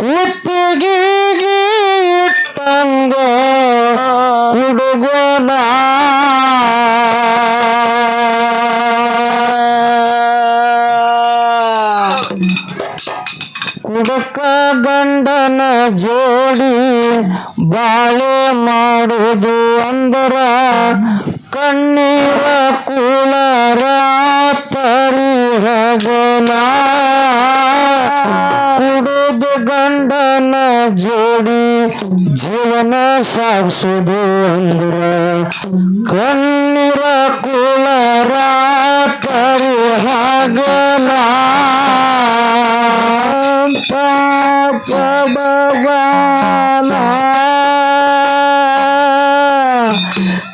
கூப்பு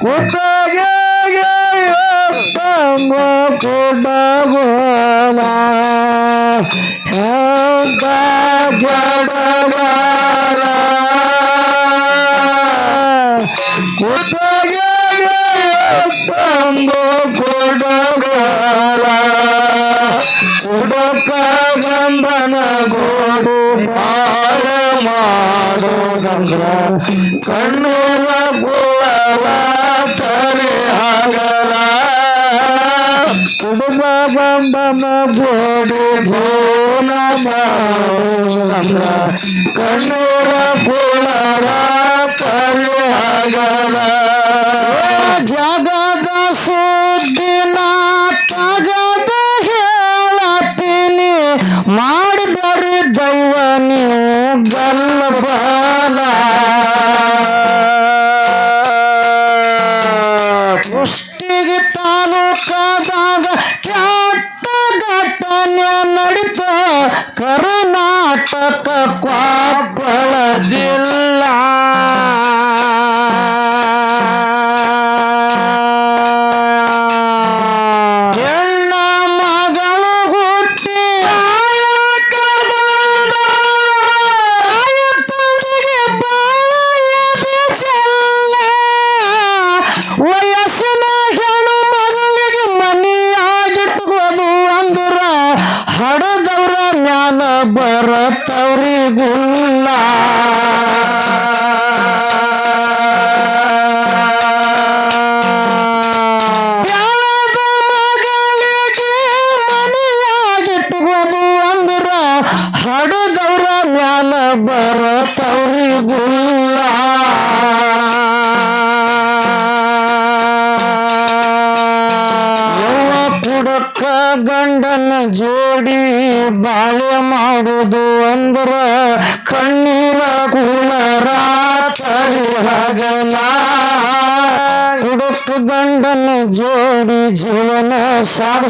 ಕುಟಂಗ ಕುಟಗೋಲ ಕುಟಂಗ ಕುಡಗೋಲ ಕುಡಕ ಗಂಧನ ಗೋಡು ಮಾಡ ಮಾಡೋ ಗಂಗ ಕಣ್ಣೂರ ಕಂಬಮ ಬೋಡು ಭೋನಮ ಕಣ್ಣೂರ ಪೋಳರ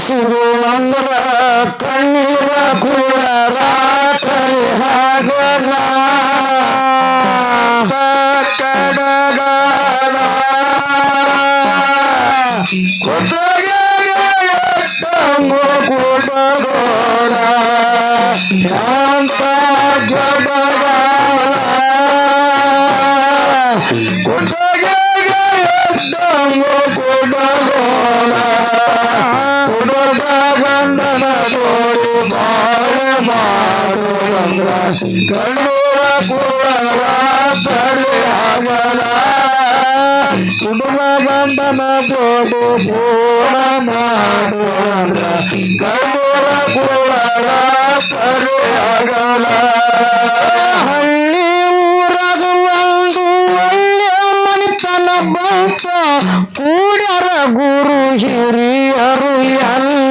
absurdo! ಕಣ್ಣೂರ ಕೂಡಲೇ ಆಗಲ ಕುಟುಂಬ ಬಂಧನ ಜೋಡು ಪೂರ್ಣ ಮಾಡೋಣ ಕಣ್ಣೂರ ಕೂಡಲ ತಡೆ ಆಗಲ ಹಳ್ಳಿ ಊರಾಗ ಒಂದು ಒಳ್ಳೆಯ ಮನಿತನ ಗುರು ಹಿರಿಯರು ಎಲ್ಲ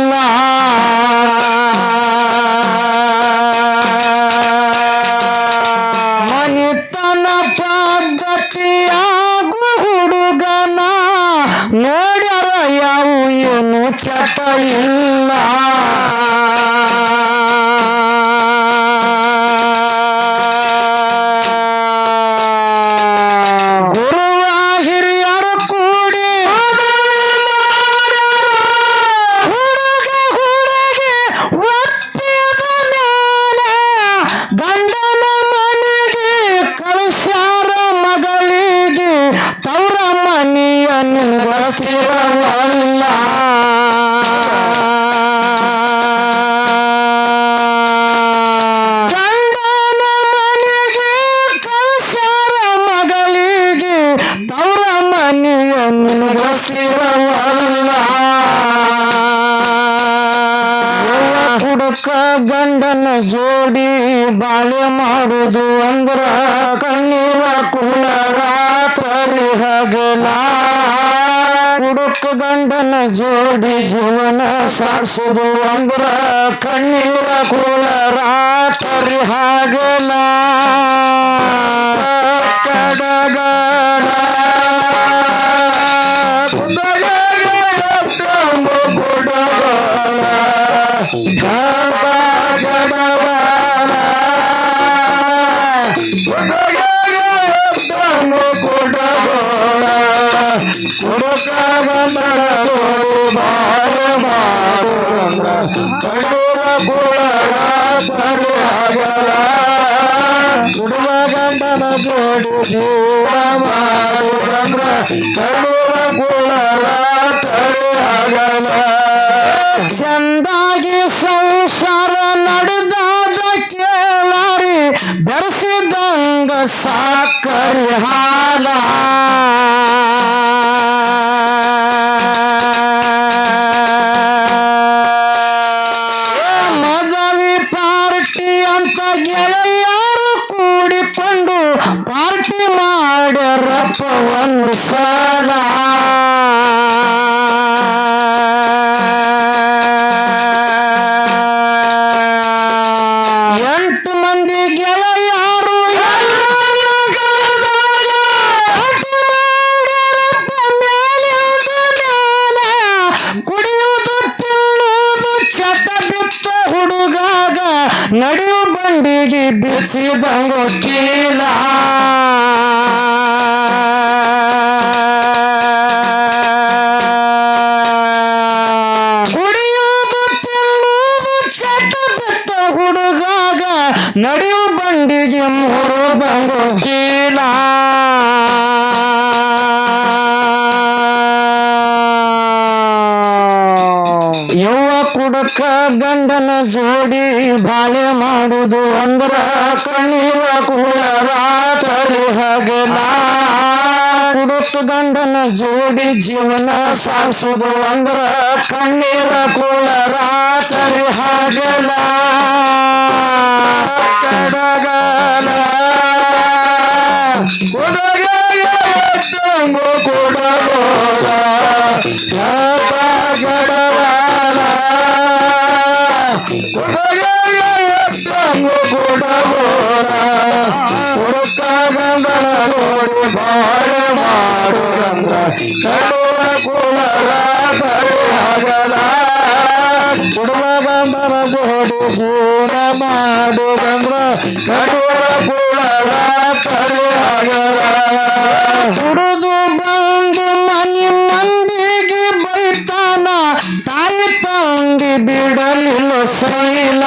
ಗಂಡನ ಜೋಡಿ ಬಾಳೆ ಮಾಡುದು ಅಂದ್ರ ಕಣ್ಣೀರ ಕುಳ ರಾತ್ರಿ ಹಗಲ. ಕುಡುಕ ಗಂಡನ ಜೋಡಿ ಜೀವನ ಸಾಗಿಸುದು ಅಂದ್ರ ಕಣ್ಣೀರ ಕುಳ ರಾತ್ರಿ ಹಗಲ. ಜೋಡಿ ಜೀವ ಮಾಡುದಂದ್ರ ಕಡುವ ಚಂದಾಗಿ ಸಂಸಾರ ನಡೆದಾದ ಕೇಳಾರಿ ಬೆರೆಸಿದಂಗ ಸಾಕರಿ ಹಾಲ. ನಡೆಯು ಬಂಡಿಗೆ ಬಿಸಿದಂಗು ಕೀಲ ಕುಡಕ ಗಂಡನ ಜೋಡಿ ಬಾಳೆ ಮಾಡುದು ಅಂದ್ರ ಕಣ್ಣೀರ ಕುಳ ರಾತ್ರಿ ಹಗಲ ಕುಡುಕ ಗಂಡನ ಜೋಡಿ ಜೀವನ ಸಾರಿಸುದು ಅಂದ್ರ ಕಣ್ಣೀರ ಕುಳ ರಾತ್ರಿ ಹಗಲ ಕಡುವ ಗಂಡನ ಜೋಡಿ ಜೀವನ ಮಾಡುದಂದ್ರ ಕಡುವ ಕುಳವ ಆಗಲ ಕುಡಿದು ಬಂದು ಮನಿ ಮಂದಿಗೆ ಬೈತಾನ ತಾಯಿ ತಂಗಿ ಬಿಡಲಿಲ್ಲ ಸೈಲ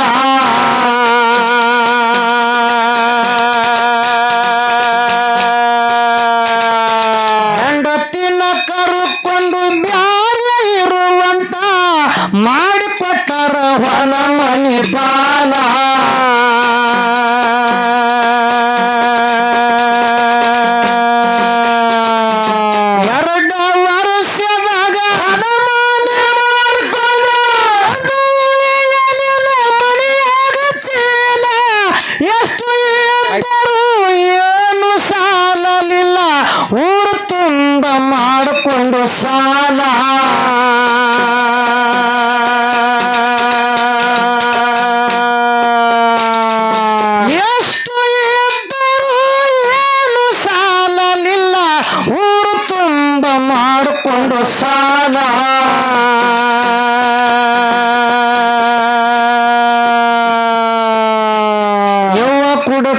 ಮಾಡಿಕೊಟ್ಟರ ಹೊಲ ಮನಿ ಪಾಲ ಎರಡ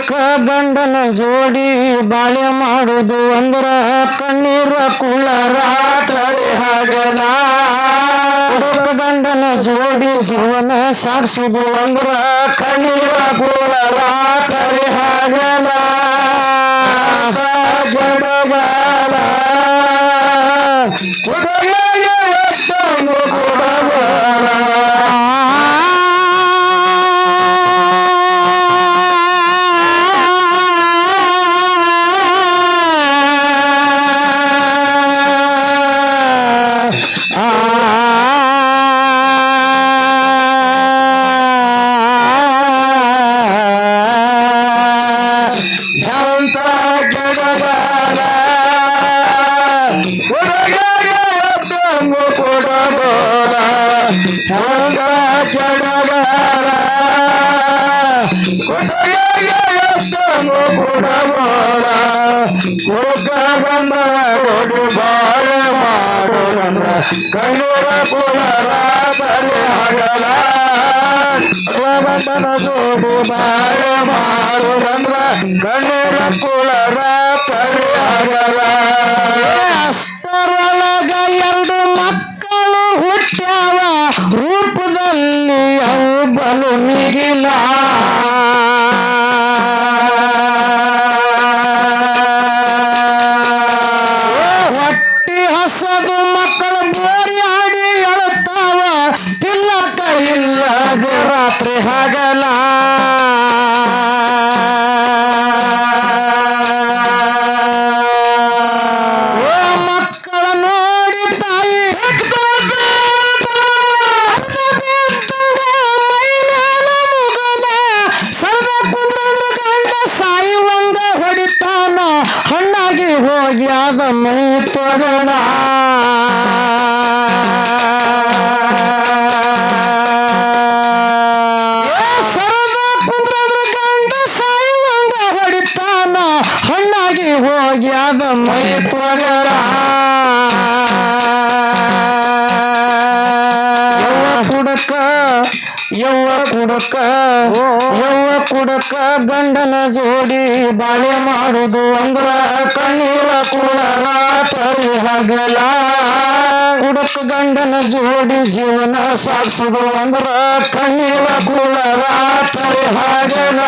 ಕುಡುಕ ಗಂಡನ ಜೋಡಿ ಬಾಳೆ ಮಾಡುದು ಅಂದ್ರ ಕಣ್ಣೀರ ಕುಳ ರಾತ್ರಿ ಹಗಲ ಕುಡುಕ ಗಂಡನ ಜೋಡಿ ಜೀವನ ಸಾಗಿಸುದು ಅಂದ್ರ ಕಣ್ಣೀರ ಕುಳ ರಾತ್ರಿ ಹಗಲ ಜಡಬಾಲ ಕಣ್ಣೂರ ಪುನರ ಬರೆಯಗಲ ರಮನ ಸೋಡು ಬಾಳ ಮಾಡು ನಂದ್ರ ಕಣ್ಣೂರ ಪುಳರ ಪರಿಯಗಲ ಬಲು ಮಿಗಿಲ. ಹೊಟ್ಟಿ ಹಸದು ಮಕ್ಕಳು ಬೋರಿ ಆಡಿ ಅಳುತ್ತಾವ ತಿಲ್ಲಕ್ಕ ಇಲ್ಲದೆ ರಾತ್ರಿ ಹಗಲ. ಜೋಡಿ ಬಾಳೆ ಮಾಡುದು ಅಂದ್ರ ಕಣ್ಣೀರ ಕುಳರ ತರಿ ಹಗಲ. ಹುಡುಕ ಗಂಡನ ಜೋಡಿ ಜೀವನ ಸಾಗಿಸುದು ಅಂದ್ರ ಕಣ್ಣೀರ ಕುಳರ ತರಿ ಹಗಲ.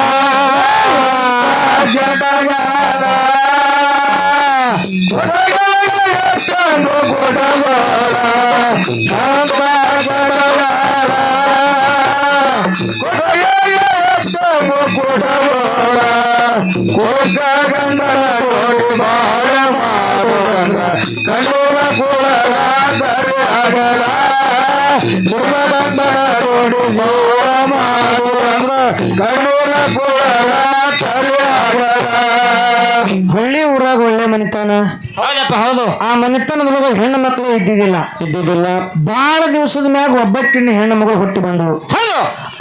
ಹಳ್ಳಿ ಊರಾಗ ಒಳ್ಳೆ ಮನೆತನ. ಹೌದಪ್ಪ ಹೌದು. ಆ ಮನೆತನದೊಳಗ ಹೆಣ್ಣು ಮಕ್ಕಳು ಇದ್ದಿದ್ದಿಲ್ಲ. ಇದ್ದಿದ್ದಿಲ್ಲ. ಬಹಳ ದಿವಸದ ಮ್ಯಾಗ ಒಬ್ಬಟ್ಟಿನ ಹೆಣ್ಣು ಮಗಳು ಹುಟ್ಟಿ ಬಂದಳು.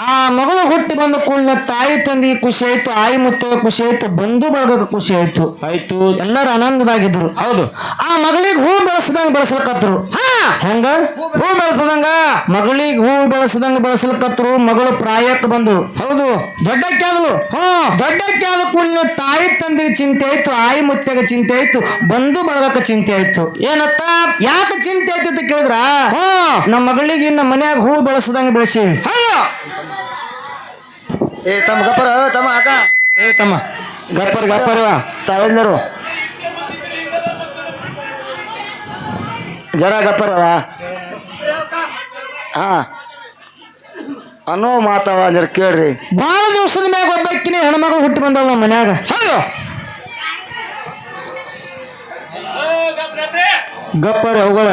ಆ ಮಗಳು ಹುಟ್ಟಿ ಬಂದ ಕೂಡಲೇ ತಾಯಿ ತಂದಿ ಖುಷಿ ಆಯ್ತು ಆಯಿ ಮುತ್ತ ಖುಷಿ ಆಯ್ತು ಬಂಧು ಬಳಗಕ್ಕೆ ಖುಷಿ ಆಯ್ತು. ಆಯ್ತು. ಎಲ್ಲರೂ ಆನಂದದಾಗಿದ್ರು ಹೌದು. ಆ ಮಗಳಿಗೆ ಹೂ ಬೆಳೆಸದಂಗ ಬೆಳೆಸಲ್ಕತ್ರು ಹೆಂಗ? ಹೂ ಬೆಳೆಸದಂಗ. ಮಗಳಿಗೆ ಹೂ ಬೆಳೆಸದಂಗ ಬೆಳೆಸಲ್ಕತ್ರು ಮಗಳು ಪ್ರಾಯಕ್ಕೆ ಬಂದಳು ಹೌದು. ದೊಡ್ಡಕ್ಕೆ ಆದಳು ಹ್ಮ್ ದೊಡ್ಡಕ್ಕೆ ಆದ ಕೂಡಲೇ ತಾಯಿ ತಂದೆಗೆ ಚಿಂತೆ ಆಯ್ತು ಆಯಿ ಮುತ್ತೆಗೆ ಚಿಂತೆ ಆಯ್ತು ಬಂದು ಬಳಗಕ್ಕೆ ಚಿಂತೆ ಆಯ್ತು. ಏನತ್ತ? ಯಾಕೆ ಚಿಂತೆ ಆಯ್ತು ಅಂತ ಕೇಳಿದ್ರ? ನಮ್ಮ ಮಗಳಿಗೆ ಇನ್ನ ಮನ್ಯಾಗ ಹೂ ಬೆಳೆಸದಂಗ ಬೆಳೆಸಿ. ಏ ತಮ್ಮ ಗಪ್ಪರ ತಮ್ಮ ಅಕ್ಕ. ಏ ತಮ್ಮ. ಗಪ್ಪರ್ ಗಪ್ಪರ್. ತಾವೆಲ್ಲರು ಜರ ಗಪ್ಪರವ? ಹಾ. ಅನ್ನೋ ಮಾತವ ಜರ ಕೇಳ್ರಿ. ಬಹಳ ದಿವಸದ ಮ್ಯಾಗ ಒಬ್ಬಕ್ಕಿನ ಹೆಣ್ಮಗಳು ಹುಟ್ಟಿ ಬಂದವ ನಮ್ಮ ಮನ್ಯಾಗ. ಹೌದು. ಗಪ್ಪರ ಅವುಗಳ.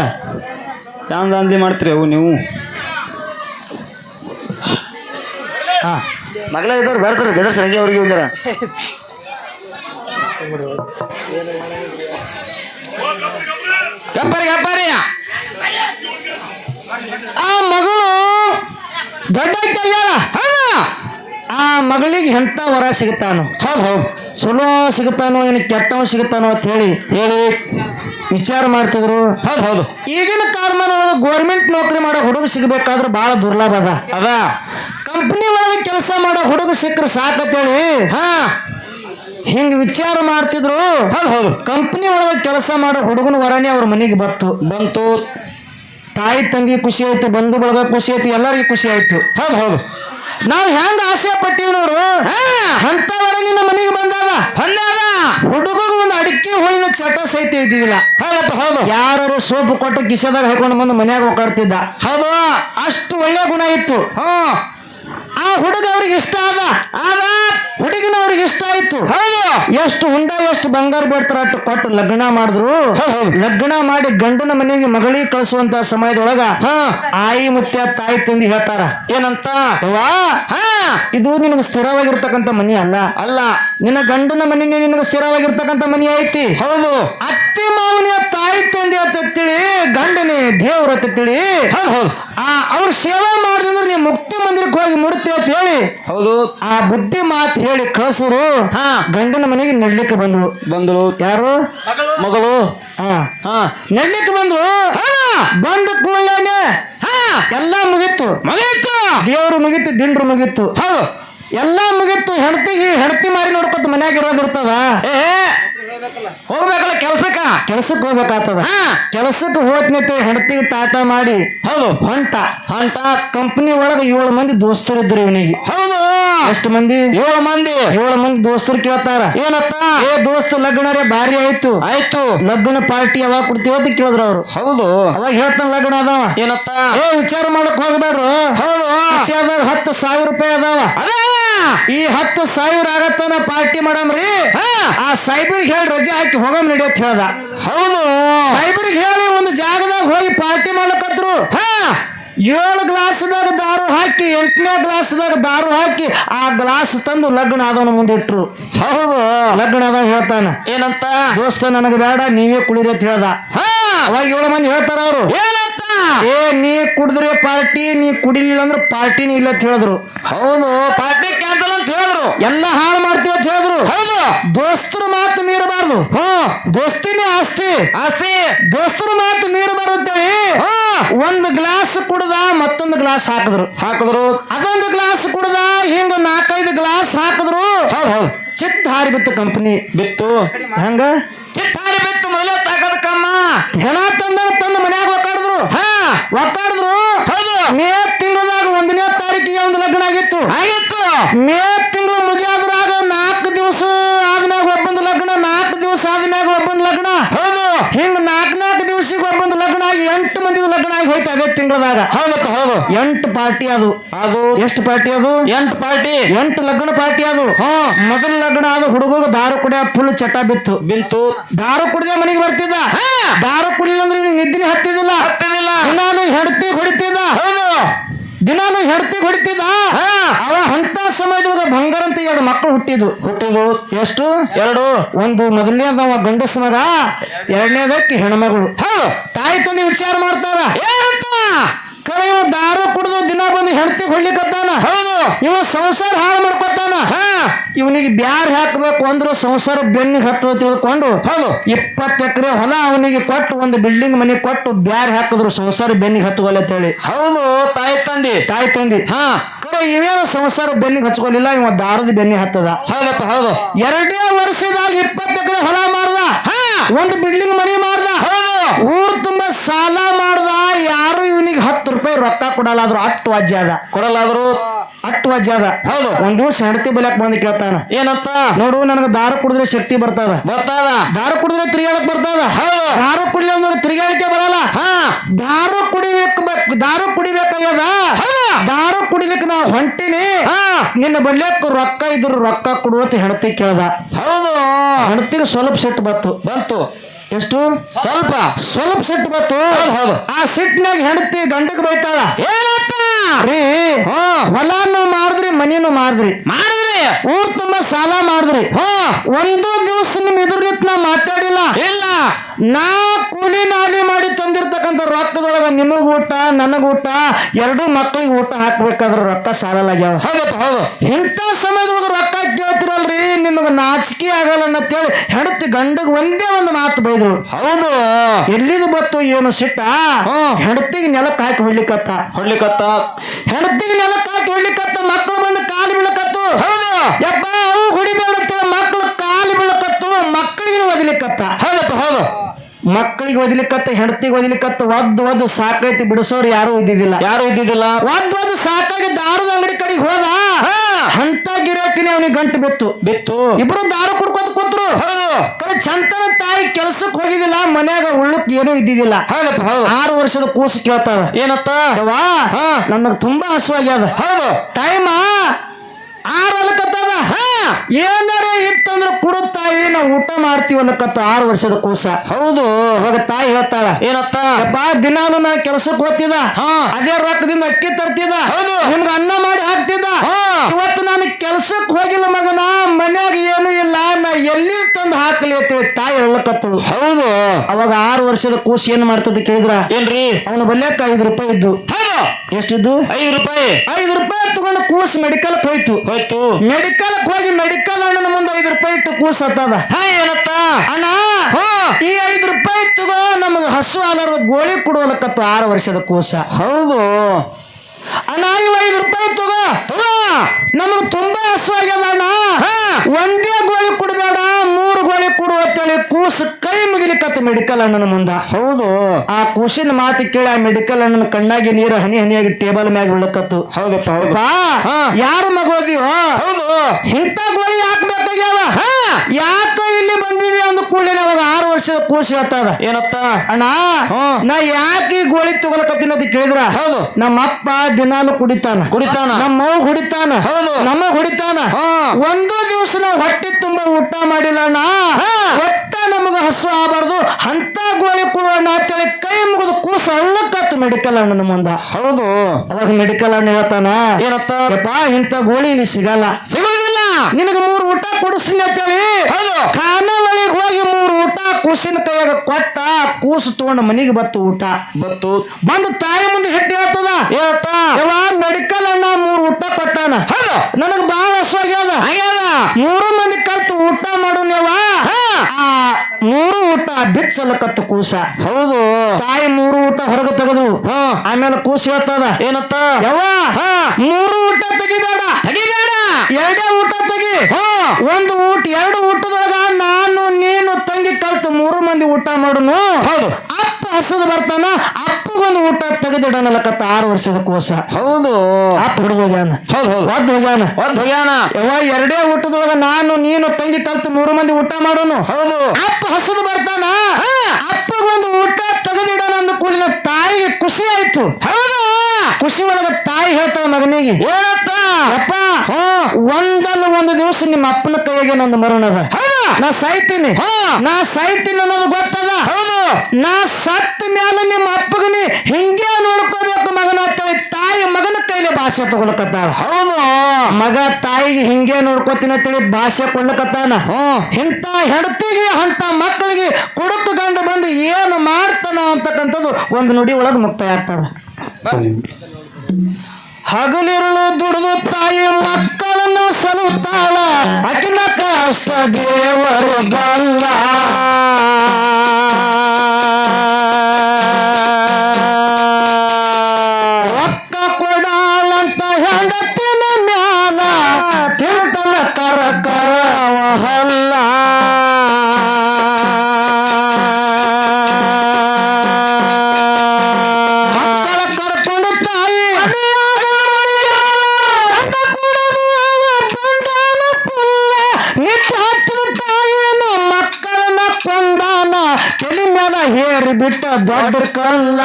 ಯಾವ ಅಂದಿ ಮಾಡ್ತೀರಿ ಅವು ನೀವು? ಹಾ. ಮಗಳ ಇದ್ದವ್ರು ಬರ್ತಾರೆ ಗದರ್ಸ ರಂಗಿ ಅವ್ರಿಗೆ ಜರ. ಗಪ್ಪರಿ ಗಪ್ಪರಿ ಆ ಮಗಳು ದೊಡ್ಡ ಆ ಮಗಳಿಗೆ ಎಂತ ವರ ಸಿಗುತ್ತಾನೋ? ಹೌದು ಹೌದು. ಚಲೋ ಸಿಗುತ್ತಾನೋ ಏನು ಕೆಟ್ಟವ ಸಿಗುತ್ತಾನೋ ಅಂತ ಹೇಳಿ ಹೇಳಿ ವಿಚಾರ ಮಾಡ್ತಿದ್ರು. ಹೌದು ಹೌದು. ಈಗಿನ ಕಾಲಮಾನ ಗೋರ್ಮೆಂಟ್ ನೌಕರಿ ಮಾಡೋ ಹುಡುಗ ಸಿಗಬೇಕಾದ್ರೆ ಬಹಳ ದುರ್ಲಭ ಅದ. ಅದ. ಕಂಪ್ನಿ ಒಳಗೆ ಕೆಲಸ ಮಾಡೋ ಹುಡುಗ ಸಿಕ್ಕರೆ ಸಾಕತ್ತೇಳಿ ಹಾ. ಹಿಂಗ್ ವಿಚಾರ ಮಾಡ್ತಿದ್ರು? ಹೌದು ಹೌದು. ಕಂಪ್ನಿ ಒಳಗೆ ಕೆಲಸ ಮಾಡೋ ಹುಡುಗನ ವರನೇ ಅವ್ರ ಮನೆಗೆ ಬತ್ತು ಬಂತು. ತಾಯಿ ತಂಗಿ ಖುಷಿ ಆಯ್ತು ಬಂಧು ಬಳಗ ಖುಷಿ ಆಯ್ತು ಎಲ್ಲರಿಗೂ ಖುಷಿ ಆಯ್ತು. ಹೌದು ಹೌದು. ನಾವ್ ಹೆಂಗ ಆಸೆ ಪಟ್ಟಿವಿ ನೋಡು ಹಂತವರ ನಮ್ಮ ಮನೆಗೆ ಬಂದಾಗ? ಬಂದಾಗ? ಹುಡುಗ ಒಂದು ಅಡಿಕೆ ಹುಳಿನ ಚಟ ಸಹಿತ ಇದ್ದಿದ್ದಿಲ್ಲ ಹೌದಪ್ಪ ಹೌದು. ಯಾರು ಸೋಪು ಕೊಟ್ಟು ಕಿಸೆದಾಗ ಹಾಕೊಂಡು ಬಂದು ಮನ್ಯಾಗ ಒಕ್ಕಾಡ್ತಿದ್ದ. ಹೌದು. ಅಷ್ಟು ಒಳ್ಳೆ ಗುಣ ಇತ್ತು. ಹ್ಞೂ ಆ ಹುಡುಗ ಅವ್ರಿಗೆ ಇಷ್ಟ ಆದ ಆದ ಹುಡುಗಿನ ಅವ್ರಿಗೆ ಇಷ್ಟ ಆಯ್ತು. ಹೌದು. ಎಷ್ಟು ಹುಂಡ ಎಷ್ಟು ಬಂಗಾರ ಬೇಡ್ತಾರ ಅಟ್ಟು ಕೊಟ್ಟು ಲಗ್ನ ಮಾಡಿದ್ರು. ಲಗ್ನ ಮಾಡಿ ಗಂಡನ ಮನೆಗೆ ಮಗಳಿಗೆ ಕಳಿಸುವಂತ ಸಮಯದೊಳಗ ಆಯಿ ಮುತ್ಯ ತಾಯಿ ತಂದು ಹೇಳ್ತಾರ. ಏನಂತ? ವಾ ಹಾ. ಇದು ನಿನಗೆ ಸ್ಥಿರವಾಗಿರ್ತಕ್ಕಂಥ ಮನಿ ಅಲ್ಲ. ಅಲ್ಲ. ನಿನ್ನ ಗಂಡನ ಮನೆ ನಿನಗೆ ಸ್ಥಿರವಾಗಿರ್ತಕ್ಕಂಥ ಮನಿ ಐತಿ. ಹೌದು. ಅತ್ತೆ ಮಾವನಿಯ ತಾಯಿ ತಂದೆ ಅಂತ ತಿಳಿ ಗಂಡನೇ ದೇವ್ರ ಅಂತ ತಿಳಿ ಹೌದು ಹೌದು. ಆ ಅವ್ರ ಸೇವೆ ಮಾಡಿದ್ರೆ ನೀವು ಮುಕ್ತಿ ಮಂದಿರಕ್ಕೆ ಹೋಗಿ ಮುಡುತ್ತೆ ಅಂತ ಹೇಳಿ. ಹೌದು. ಆ ಬುದ್ಧಿ ಮಾತು ಹೇಳಿ ಕಳಿಸಿದ್ರು ಹಾ. ಗಂಡನ ಮನೆಗೆ ನೆಡ್ಲಿಕ್ಕೆ ಬಂದ್ರು ಬಂದಳು. ಯಾರು? ಮಗಳು. ಹಾ. ಹಾ. ನಡ್ಲಿಕ್ಕೆ ಬಂದ್ರು ಬಂದ ಕೂಡಲೇನೆ ಎಲ್ಲ ಮುಗೀತು. ಮಗಿತ್ತು ದೇವರು ಮುಗೀತು ದಿಂಡ್ರು ಮುಗೀತು. ಹೌದು. ಎಲ್ಲ ಮುಗೀತು. ಹೆಂಡತಿಗೆ ಹೆಂಡತಿ ಮಾರಿ ನೋಡ್ಕೊತ ಮನ್ಯಾಗ ಇರೋದಿರ್ತದ ಏ. ಹೋಗ್ಬೇಕಲ್ಲ? ಕೆಲ್ಸಕ್ಕ? ಕೆಲ್ಸಕ್ಕೆ ಹೋಗ್ಬೇಕಾಗ್ತದ. ಹಾ. ಕೆಲಸಕ್ಕೆ ಹೋದ್ನಿತ್ತು ಹೆಂಡತಿಗೆ ಟಾಟಾ ಮಾಡಿ ಹೌದು. ಹೊಂಟ. ಹೊಂಟ ಕಂಪನಿ ಒಳಗೆ ಏಳು ಮಂದಿ ದೋಸ್ತರು ಇದ್ರು ಇವನಿಗೆ. ಹೌದು. ಎಷ್ಟು ಮಂದಿ? ಏಳು ಮಂದಿ. ಏಳು ಮಂದಿ ದೋಸ್ತರು ಕೇಳ್ತಾರ. ಏನತ್ತ? ಏ ದೋಸ್ತ ಲಗ್ನ ರೇ ಭಾರಿ ಆಯ್ತು. ಆಯ್ತು. ಲಗ್ನ ಪಾರ್ಟಿ ಯಾವಾಗ ಕೊಡ್ತೀವಿ ಅಂತ ಕೇಳಿದ್ರು ಅವ್ರು. ಹೌದು. ಅವಾಗ ಹೇಳ್ತಾನ ಲಗ್ನ ಅದಾವ. ಏನಪ್ಪ ಏ ವಿಚಾರ ಮಾಡಕ್ ಹೋಗ್ಬೇಡ್ರು. ಹೌದು. ಹತ್ತು ಸಾವಿರ ರೂಪಾಯಿ ಅದಾವ. ಅದೇ. ಈ ಹತ್ತು ಸಾವಿರ ಆಗತ್ತನ ಪಾರ್ಟಿ ಮಾಡಮ್ರಿ? ಆ ಸೈಬರ್ಗೆ ಹೇಳಿ ರಜೆ ಹಾಕಿ ಹೋಗಮ್ ನಡಿಯತ್ ಹೇಳ್ದ. ಹೌದು. ಸೈಬರಿಗೆ ಹೇಳಿ ಒಂದು ಜಾಗದಾಗ ಹೋಗಿ ಪಾರ್ಟಿ ಮಾಡ್ಲಕತ್ರು. ಏಳು ಗ್ಲಾಸ್ದಾಗ ದಾರು ಹಾಕಿ ಎಂಟನೇ ಗ್ಲಾಸ್ದಾಗ ದಾರು ಹಾಕಿ ಆ ಗ್ಲಾಸ್ ತಂದು ಲಗ್ನ ಆದವನ ಮುಂದಿಟ್ರು ಹೌದು. ಲಗ್ನ ಆದವ ಹೇಳ್ತಾನೆ. ಏನಂತ? ದೋಸ್ತ ನನಗೆ ಬೇಡ ನೀವೇ ಕುಡೀರಿ ಅಂತ ಹೇಳ್ದ. ಹಾ. ಅವಾಗ ಏಳು ಮಂದಿ ಹೇಳ್ತಾರ ಅವರು. ಏನಂತ? ಏ ನೀ ಕುಡಿದ್ರೆ ಪಾರ್ಟಿ ನೀ ಕುಡಿಲಿಲ್ಲ ಅಂದ್ರೆ ಪಾರ್ಟಿನೇ ಇಲ್ಲ ಅಂತ ಹೇಳಿದ್ರು. ಹೌದು ಪಾರ್ಟಿ ಕ್ಯಾನ್ಸಲ್ ಅಂತ ಹೇಳಿದ್ರು. ಎಲ್ಲ ಹಾಳು ಮಾಡ್ತೀವಿ ಅಂತ ಹೇಳಿದ್ರು. ಹೌದು. ದೋಸ್ತರ ಮಾತು ಮೀರಬಾರ್ದು. ಹಾ. ದೋಸ್ತಿನೇ ಆಸ್ತಿ. ಆಸ್ತಿ. ದೋಸ್ತರ ಮಾತು ಮೀರಬಾರ್ದು ಅಂತೇಳಿ ಒಂದು ಗ್ಲಾಸ್ ಕುಡ್ದ ಮತ್ತೊಂದು ಗ್ಲಾಸ್ ಹಾಕಿದ್ರು. ಹಾಕಿದ್ರು. ಅದೊಂದು ಗ್ಲಾಸ್ ಕುಡ್ದ ಹಿಂಗ ನಾಲ್ಕೈದು ಗ್ಲಾಸ್ ಹಾಕಿದ್ರು. ಹೌದು ಹೌದು. ಚಿತ್ತ ಹಾರಿ ಬಿತ್ತು ಕಂಪನಿ ಬಿತ್ತು. ಹಂಗ? ಚಿತ್ತಾರಿ ಬಿತ್ತು ಮೊದಲೇ ತಾಕದ ಕಮ್ಮ ಹೆಣ ತಂದ ತಂದು ಮನ್ಯಾಗ ಒಕ್ಕಾಡಿದ್ರು. ಹಾ. ಒಕ್ಕಾಡಿದ್ರು. ಹೌದು. ಮೇ ತಿಂಗಳದಾಗ ಒಂದನೇ ತಾರೀಕಿಗೆ ಒಂದು ಲಗ್ನ ಆಗಿತ್ತು. ಆಗಿತ್ತು. ಮೇ ತಿಂಗಳು ಮುಗಿಯಾದ್ರಾಗ ನಾಲ್ಕು ದಿವಸ ಆದ್ಮ್ಯಾಗ ಒಬ್ಬಂದು ಲಗ್ನ ನಾಲ್ಕು ದಿವಸ ಆದ್ಮ್ಯಾಗ ಒಬ್ಬಂದು ಲಗ್ನ ಹೌದು ಹಿಂಗ ನಾಲ್ಕು ನಾಲ್ಕು ದಿವಸಕ್ಕೆ ಒಬ್ಬಂದು ಲಗ್ನ ಆಗಿ ಎಂಟು ಮಂದಿದು ಲಗ್ನ ಆಗಿ ಹೋಯ್ತು ತಿಂಗಳದಾಗ ಹೌದಪ್ಪ ಹೌದು. ಎಂಟು ಪಾರ್ಟಿ ಅದು. ಅದು ಎಷ್ಟು ಪಾರ್ಟಿ ಅದು? ಎಂಟು ಪಾರ್ಟಿ. ಎಂಟು ಲಗ್ನ ಪಾರ್ಟಿ ಅದು. ಹಾ. ಮೊದಲ ಲಗ್ನ ಅದು ಹುಡುಗ ದಾರು ಕುಡಿಯ ಫುಲ್ ಚಟ ಬಿತ್ತು. ಬಿಂತು ದಾರು ಕುಡಿದ ಮನೆಗೆ ಬರ್ತಿದ್ದ. ದಾರು ಕುಡಿಲ್ಲ ಅಂದ್ರೆ ನಿದ್ದೆ ನಿದ್ದಿನೇ ಹತ್ತಿದಿಲ್ಲ. ಹತ್ತಿದಿಲ್ಲ. ದಿನಾನು ಹೆಡ್ತಿ ಹೊಡಿತಿದ್ದ. ಹೌದು. ದಿನಾನು ಹೆಡ್ತಿ ಹೊಡಿತಿದ್ದ. ಅವ ಅಂತ ಸಮಯದೊಳಗ ಬಂಗಾರ ಅಂತ ಎರಡು ಮಕ್ಕಳು ಹುಟ್ಟಿದ್ವು. ಹುಟ್ಟಿದು ಎಷ್ಟು? ಎರಡು. ಒಂದು ಮೊದಲನೇದ ಗಂಡಸ ಮಗ ಎರಡನೇದಕ್ಕೆ ಹೆಣ್ಮಗಳು. ಹೌದು. ತಾಯಿ ತಂದೆ ವಿಚಾರ ಮಾಡ್ತಾರ. ಏನಂತ? ಕರೆ ದಾರು ಕುಡಿದು ದಿನ ಬಂದು ಹೆಂಡತಿ ಹೊಡ್ಲಿಕತ್ತಾನ? ಹೌದು. ಇವ ಸಂಸಾರ ಹಾಳು ಮಾಡ್ಕೊತಾನ? ಹಾ. ಇವನಿಗೆ ಬ್ಯಾರ್ ಹಾಕಬೇಕು ಅಂದ್ರೆ ಸಂಸಾರ ಬೆನ್ನಿಗೆ ಹತ್ತದ ತಿಳ್ಕೊಂಡು ಹೌದು. ಇಪ್ಪತ್ತು ಎಕರೆ ಹೊಲ ಅವನಿಗೆ ಕೊಟ್ಟು ಒಂದು ಬಿಲ್ಡಿಂಗ್ ಮನೆ ಕೊಟ್ಟು ಬ್ಯಾರ್ ಹಾಕಿದ್ರು ಸಂಸಾರ ಬೆನ್ನಿಗೆ ಹತ್ತುವಲ್ಲ ಅಂತೇಳಿ. ಹೌದು. ತಾಯಿ ತಂದಿ. ತಾಯಿ ತಂದಿ. ಹಾ. ಕರೆ ಇವೇನು ಸಂಸಾರ ಬೆನ್ನಿಗೆ ಹಚ್ಕೊಲಿಲ್ಲ ಇವ ದಾರದ ಬೆನ್ನಿ ಹತ್ತದ. ಹೌದಪ್ಪ ಹೌದು. ಎರಡೇ ವರ್ಷದಾಗ ಇಪ್ಪತ್ತು ಎಕರೆ ಹೊಲ ಮಾರ್ದ ಹಾ. ಒಂದು ಬಿಲ್ಡಿಂಗ್ ಮನೆ ಮಾರ್ದ ಹೌದು. ಊರ್ ತುಂಬಾ ಸಾಲ ಮಾಡ್ದ. ಯಾರು ಇವನಿಗೆ ಹತ್ತು ರೂಪಾಯಿ ರೊಕ್ಕ ಕೊಡಲ್ಲ ಆದ್ರೂ ಅಟ್ಟು ವಜ್ಜೆ ಅದ. ಕೊಡಲಾದ್ರು? ಅಟ್ಟು ವಜ್ಜೆ ಅದ. ಹೌದು. ಒಂದ್ ದಿವಸ ಹೆಂಡತಿ ಬಲಕ್ ಬಂದು ಕೇಳ್ತಾನ. ಏನಂತ? ನೋಡು ನನಗೆ ದಾರ ಕುಡಿದ್ರೆ ಶಕ್ತಿ ಬರ್ತದ. ಬರ್ತದ? ದಾರ ಕುಡಿದ್ರೆ ತಿರುಗಾಡಕ್ ಬರ್ತದ. ಹೌದು. ದಾರ ಕುಡಿಲ್ಲ ಅಂದ್ರೆ ತಿರುಗಾಡಕ್ಕೆ ಬರಲ್ಲ. ಹಾ. ದಾರು ಕುಡಿಬೇಕು ದಾರು ಕುಡಿಬೇಕಾಗ್ಯದ? ದಾರು ಕುಡಿಲಿಕ್ಕೆ ನಾ ಹೊಂಟಿನಿ. ಹಾ. ನಿನ್ನ ಬಲ್ಯಕ್ ರೊಕ್ಕ ಇದ್ರು ರೊಕ್ಕ ಕೊಡುವಂತ ಹೆಂಡತಿ ಕೇಳ್ದ. ಹೌದು. ಹೆಂಡತಿಗೆ ಸ್ವಲ್ಪ ಸೆಟ್ ಬಂತು. ಬಂತು. ಎಷ್ಟು? ಸ್ವಲ್ಪ. ಸ್ವಲ್ಪ ಸಿಟ್ಟು ಬತ್ತು. ಹೌದು. ಆ ಸಿಟ್ಟಿನಾಗ ಹೆಂಡತಿ ಗಂಡಕ್ ಬೈತಾಳ. ರೀ ಹೊಲಾನು ಮಾಡಿದ್ರಿ ಮನೇನು ಮಾಡಿದ್ರಿ ಮಾಡಿದ್ರಿ ಊರ್ ತುಂಬಾ ಸಾಲ ಮಾಡಿದ್ರಿ ಒಂದು ದಿವಸ ನಿಮ್ ಎದುರು ನಾ ಮಾತಾಡಿಲ್ಲ. ಇಲ್ಲ. ನಾ ಕೂಲಿ ನಾಲಿ ಮಾಡಿ ತಂದಿರ್ತಕ್ಕಂಥ ರೊಕ್ಕದೊಳಗ ನಿಮಗ ಊಟ ನನಗ ಊಟ ಎರಡೂ ಮಕ್ಕಳಿಗೆ ಊಟ ಹಾಕ್ಬೇಕಾದ್ರ ರೊಕ್ಕ ಸಾಲಲಾಗ್ಯಾವ ಹೌದಪ್ಪ ಹೌದು. ಇಂಥ ಸಮಯದೊಳಗ ರೊಕ್ಕ ಕೇಳ್ತಿರಲ್ರಿ ನಿಮಗ ನಾಚಿಕೆ ಆಗಲ್ಲ ಅಂತೇಳಿ ಹೆಂಡತಿ ಗಂಡಗ್ ಒಂದೇ ಒಂದು ಮಾತು ಬೈದಳು. ಹೌದು. ಎಲ್ಲಿದು ಬತ್ತು ಏನು ಸಿಟ್ಟ? ಹೆಂಡತಿ ಹೆಂಡತಿಗೆ ನೆಲಕ್ಕೆ ಹಾಕಿ ಹೊಳ್ಳಿಕತ್ತ ಹೊಳ್ಳಿಕತ್ತ ಹೆಂಡತಿಗೆ ನೆಲಕ್ಕೆ ಹಾಕಿ ಹೊಳ್ಳಿಕತ್ತ ಮಕ್ಕಳು ಬಂದು ಕಾಲು ಬೀಳಕತ್ತು. ಹೌದು. ಯಪ್ಪ ಅವು ಹೊಡಿಬೇಡ ಮಕ್ಕಳು ಮಕ್ಕಳಿಗೆ ಒದಿಲಿಕತ್ತ ಹೌದಪ್ಪ ಹೌದು. ಮಕ್ಕಳಿಗೆ ಒದಲಿಕ್ಕತ್ತ ಹೆಂಡತಿಗೆ ಒದಿಲಿಕತ್ತ ಒದ್ದು ಒದ್ದು ಸಾಕೈತಿ ಬಿಡಿಸೋರು ಯಾರು ಇದ್ದಿದ್ದಿಲ್ಲ. ಯಾರು ಇದ್ದಿದ್ದಿಲ್ಲ? ಒದ್ದು ಒದ್ದು ಸಾಕಾಗಿ ದಾರದ ಅಂಗಡಿ ಕಡೆಗೆ ಹೋದ? ಹಂತ ಗಿರಾಕಿನೇ ಅವನಿಗೆ ಗಂಟು ಬಿತ್ತು. ಬಿತ್ತು. ಇಬ್ರು ದಾರು ಕುಡ್ಕೋತ ಕೂತ್ರು. ಹೌದು. ಕರೆ ಚಂತನ ತಾಯಿ ಕೆಲಸಕ್ಕೆ ಹೋಗಿದಿಲ್ಲ ಮನ್ಯಾಗ ಉಳ್ಳಕ್ ಏನೂ ಇದ್ದಿದ್ದಿಲ್ಲ. ಹೌದಪ್ಪ ಹೌದು. ಆರು ವರ್ಷದ ಕೂಸು ಕೇಳ್ತಾರ ಏನತ್ತ? ಯವ್ವಾ. ನನಗೆ ತುಂಬಾ ಹಸುವಾಗ್ಯದ ಹೌದು. ಟೈಮ? ಆರು ಅಲ್ಲಕತ್ತದ ಏನಾರ ಇತ್ತಂದ್ರ ಕುಡು ತಾಯಿ ನಾವು ಊಟ ಮಾಡ್ತೀವಿ ಅನ್ನಕತ್ತ ಆರು ವರ್ಷದ ಕೂಸ. ಹೌದು. ಅವಾಗ ತಾಯಿ ಹೇಳ್ತಾಳ ಏನತ್ತ? ಬಾ ದಿನಾನು ನಾ ಕೆಲಸಕ್ಕೆ ಹೋಗ್ತಿದ್ದ. ಹಾ. ಅದೇ ರೊಕ್ಕದಿಂದ ಅಕ್ಕಿ ತರ್ತಿದ ಹೌದು. ನಿಮ್ಗೆ ಅನ್ನ ಮಾಡಿ ಹಾಕ್ತಿದ್ದ. ಹಾ. ಇವತ್ತು ನಾನು ಕೆಲಸಕ್ಕೆ ಹೋಗಿಲ್ಲ ಮಗನ ಮನ್ಯಾಗ ಏನು ಇಲ್ಲ ನಾ ಎಲ್ಲಿ ತಂದು ಹಾಕಲಿ ಅಂತೇಳಿ ತಾಯಿ ಹೇಳಕತ್ತಳು. ಹೌದು. ಅವಾಗ ಆರು ವರ್ಷದ ಕೂಸ ಏನ್ ಮಾಡ್ತದ ಕೇಳಿದ್ರ? ಏನ್ರಿ? ಅವನ ಬಲ್ಯಕ್ಕ ಐದು ರೂಪಾಯಿ ಇದ್ದು. ಎಷ್ಟಿದ್ದು? ಐದು ರೂಪಾಯಿ. ಐದು ರೂಪಾಯಿ ತಗೊಂಡು ಕೂಸ್ ಮೆಡಿಕಲ್ ಹೋಯ್ತು. ಹೋಯ್ತು. ಮೆಡಿಕಲ್ ಹೋಗಿ ಮೆಡಿಕಲ್ ಅಣ್ಣನ ಮುಂದೆ ಐದು ರೂಪಾಯಿ ಇಟ್ಟು ಕೂಸತ್ತದ ಹಾ ಏನತ್ತ? ಅಣ್ಣ ಈ ಐದು ರೂಪಾಯಿ ತಗೋ ನಮಗೆ ಹಸು ಆಲಾರದ ಗೋಳಿ ಕೊಡುವಲಕ್ಕತ್ತು ಆರು ವರ್ಷದ ಕೂಸ. ಹೌದು. ಅಣ್ಣ ಇವ ಐದು ರೂಪಾಯಿ ತಗೋ ತಗೋ. ನಮಗೆ ತುಂಬಾ ಹಸು ಆಗ್ಯದ ಅಣ್ಣ. ಒಂದೇ ಗೋಳಿ ಕೊಡಬೇಡ ಮೂರು ಗೋಳಿ ಕೊಡು ಅಂತೇಳಿ ಕೂಸು ಕೈ ಮುಗಿಲಿಕತ್ತು ಮೆಡಿಕಲ್ ಅಣ್ಣನ ಮುಂದ. ಹೌದು. ಆ ಕೂಸಿನ ಮಾತು ಕೇಳಿ ಆ ಮೆಡಿಕಲ್ ಅಣ್ಣನ ಕಣ್ಣಾಗಿ ನೀರು ಹನಿ ಹನಿಯಾಗಿ ಟೇಬಲ್ ಮ್ಯಾಗ ಬೀಳಕತ್ತು. ಹೌದಪ್ಪ ಹೌದಾ. ಯಾರು ಮಗೋದಿವ ಹೌದು. ಇಂಥ ಗೋಳಿ ಹಾಕ್ಬೇಕಾಗ್ಯಾವ ಯಾಕ ಇಲ್ಲಿ ಬಂದಿದೆ ಅಂದ ಕೂಡಲೇ ಅವಾಗ ಆರು ವರ್ಷದ ಕೂಸಿ ಹೇಳ್ತದ. ಏನತ್ತ ಅಣ್ಣ. ನಾ ಯಾಕೆ ಈ ಗೋಳಿ ತಗೊಳಕತ್ತೀನಿ ಅಂತ ಕೇಳಿದ್ರ? ಹೌದು. ನಮ್ಮ ಅಪ್ಪ ದಿನಾಲು ಕುಡಿತಾನ. ಕುಡಿತಾನ. ನಮ್ಮವ್ ಹುಡಿತಾನ. ಹೌದು. ನಮ್ಮ ಹುಡಿತಾನ. ಒಂದು ದಿವಸ ನಾವು ಹೊಟ್ಟೆ ತುಂಬ ಊಟ ಮಾಡಿಲ್ಲ ಅಣ್ಣ. ನಮಗ ಹಸು ಆಗಬಾರ್ದು ಅಂತ ಗೋಳಿ ಕೊಡೋಣ ಅಂತೇಳಿ ಕೈ ಮುಗಿದು ಕೂಸ ಅಳ್ಳಕ್ಕತ್ತು ಮೆಡಿಕಲ್ ಅಣ್ಣನ ಮುಂದ. ಹೌದು. ಅವಾಗ ಮೆಡಿಕಲ್ ಅಣ್ಣ ಹೇಳ್ತಾನ ಏನತ್ತ ಇಂಥ ಗೋಳಿ ಇಲ್ಲಿ ಸಿಗಲ್ಲ. ಸಿಗೋದಿಲ್ಲ. ನಿನಗೆ ಮೂರು ಊಟ ಕೊಡಿಸ್ತೀನಿ ಅಂತೇಳಿ. ಖಾನಾವಳಿಗೆ ಹೋಗಿ ಮೂರು ಊಟ ಕೂಸಿನ ಕೈಯಾಗ ಕೊಟ್ಟ ಕೂಸು ತಗೊಂಡು ಮನೆಗೆ ಬತ್ತು ಊಟ. ಬತ್ತು. ಬಂದು ತಾಯಿ ಮುಂದೆ ಹೆಟ್ಟಿ ಹೇಳ್ತದ? ಯವ್ವ ಮೆಡಿಕಲ್ ಅಣ್ಣ ಮೂರು ಊಟ ಕೊಟ್ಟಾನ. ಹೌದು. ನನಗೆ ಬಾಳ ಹಸುವಾಗ್ಯದ ಆಗ್ಯಾದ. ಮೂರು ಮಂದಿ ಕಲ್ತು ಊಟ ಮಾಡೋನ್ಯವ ಆ ಮೂರು ಊಟ ಬಿಚ್ಚಲಕತ್ತು ಕೂಸ. ಹೌದು. ತಾಯಿ ಮೂರು ಊಟ ಹೊರಗೆ ತೆಗೆದು ಆಮೇಲೆ ಕೂಸ ಹೇಳ್ತದ. ಏನತ್ತ? ಮೂರು ಊಟ ತೆಗಿಬೇಡ. ತೆಗಿಬೇಡ. ಎರಡೇ ಊಟ ತೆಗಿ. ಒಂದು ಊಟ ಎರಡು ಊಟದೊಳಗ ನಾನು ನೀನು ಮೂರು ಮಂದಿ ಊಟ ಮಾಡುನು. ಹೌದು. ಅಪ್ಪ ಹಸದ ಬರ್ತಾನ ಅಪ್ಪಗೊಂದು ಊಟ ತೆಗೆದಿಡನಲಕತ್ತ ಆರು ವರ್ಷದ ಕೋಸ ಹೌದು. ಅಪ್ಪ ಹಿಡಿದು ಹೋಗ್ಯಾನ. ಹೌದು ಹೌದು. ಒದ್ದು ಹೋಗ್ಯಾನ. ಒಂದ್ ಹೋಗ್ಯಾನ. ಯವ್ವ ಎರಡೇ ಊಟದೊಳಗ ನಾನು ನೀನು ತಂಗಿ ಕಲ್ತು ಮೂರು ಮಂದಿ ಊಟ ಮಾಡೋನು. ಹೌದು. ಅಪ್ಪ ಹಸದು ಬರ್ತಾನ. ಅಪ್ಪಗೊಂದು ಊಟ ತೆಗೆದಿಡೋಣ ಅಂದ ಕೂಡಲೇ ತಾಯಿಗೆ ಖುಷಿ ಆಯ್ತು. ಹೌದು. ಖುಷಿ ಒಳಗ ತಾಯಿ ಹೇಳ್ತಾಳ ಮಗನಿಗೆ. ಹೇಳತ್ತ ಅಪ್ಪ ಒಂದಲ್ಲ ಒಂದು ದಿವಸ ನಿಮ್ಮ ಅಪ್ಪನ ಕೈಯಾಗೆ ನಂದು ಮರಣದ. ನಾ ಸಾಯ್ತೀನಿ. ನಾ ಸಾಯ್ತೀನಿ ಅನ್ನೋದು ಗೊತ್ತದ? ಹೌದು. ನಾ ಸತ್ತ ಮ್ಯಾಲ ನಿಮ್ಮ ಅಪ್ಪಗನಿ ಹಿಂಗೆ ನೋಡ್ಕೋಬೇಕು ಮಗನ ಅಂತೇಳಿ ತಾಯಿ ಮಗನ ಕೈಲಿ ಭಾಷೆ ತಗೊಳಕತ್ತಾಳ. ಹೌದು. ಮಗ ತಾಯಿಗೆ ಹಿಂಗೆ ನೋಡ್ಕೋತೀನಿ ಅಂತೇಳಿ ಭಾಷೆ ಕೊಡ್ಲಕತ್ತಾನ. ಇಂಥ ಹೆಂಡತಿಗೆ ಅಂತ ಮಕ್ಕಳಿಗೆ ಕುಡುಕು ಗಂಡು ಬಂದು ಏನು ಮಾಡ್ತಾನ ಅಂತಕ್ಕಂಥದ್ದು ಒಂದು ನುಡಿ ಒಳಗೆ ಮುಕ್ತಾಯ ಆಗ್ತದ. ಹಗಲಿರುಳು ದುಡಿದು ತಾಯಿ ಮಕ್ಕಳನ್ನ ಸಲುತ್ತಾಳ ಅಖಿಲ ಕಷ್ಟ ದೇವರು ಬಲ್ಲ ಬಿಟ್ಟ ದೊಡ್ಡ ಕಲ್ಲ.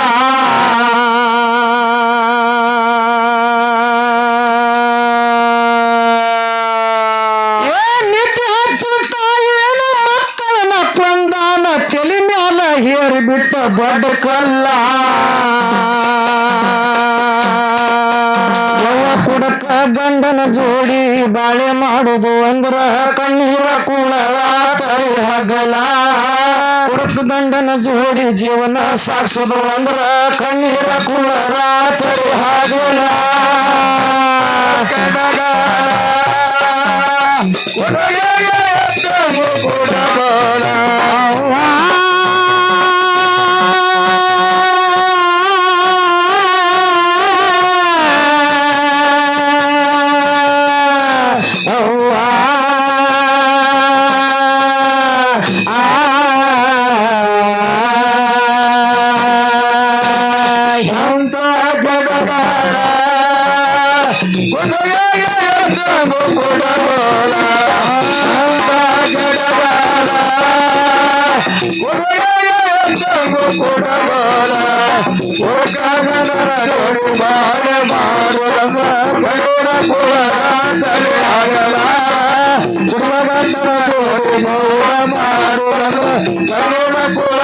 ಹೇರಿ ಬಿಟ್ಟ ದೊಡ್ಡ ಕಲ್ಲ. ಯಾವ ಕುಡಕ ಗಂಡನ ಜೋಡಿ ಬಾಳೆ ಮಾಡುದು ಅಂದ್ರ ಕಣ್ಣೀರ ಕುಳರ ತರಿ ಹಗಲ. ಗಂಡನ ಜೋಡಿ ಜೀವನ ಸಾಕ್ಸೋದು ಅಂದ್ರ ಕಣ್ಣೀರ ಕುಳರ ತರಿ ಹಗಲ ಕುಳ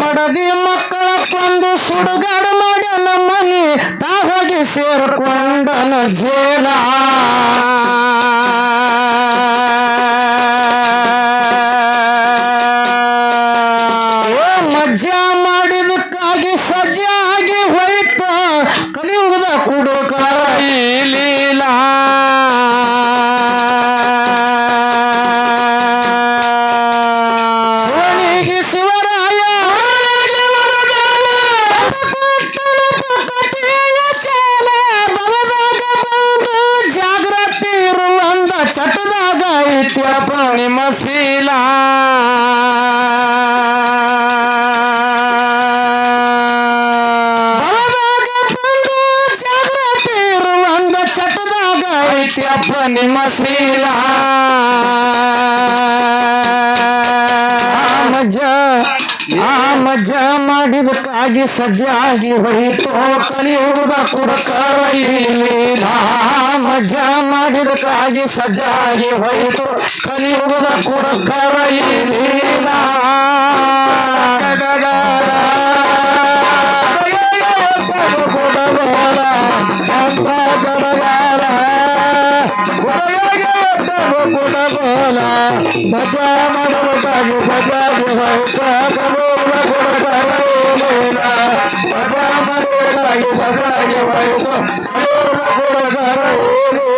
ಮಡದಿ ಮಕ್ಕಳ ಕೊಂದು ಸುಡುಗಾಡು ಮಾಡ್ಯಲ್ಲ ಮನಿ ತಾ ಹೋಗಿ ಸೇರ್ಕೊಂಡನ ಜೇಲ ನಿಮ್ಮ ಶೀಲ ಮಜ, ಆ ಮಾಡಿದಕ್ಕಾಗಿ ಸಜ್ಜಾಗಿ ಹೋಯಿತು. ಹುಡುಗ ಕುಡಕರ ಇಲ್ಲಿ. ಮಜ ಮಾಡಿದಕ್ಕಾಗಿ ಸಜ್ಜಾಗಿ ಹೋಯಿತು. ಹುಡುಗ ಕುಡಕರ ಇಲ್ಲ. भजा मनो बाबू भजा बुहाओ बाबू बाबू बाबू मोना भजा मनो बाबू भजा बुहाओ बाबू बाबू बाबू मोना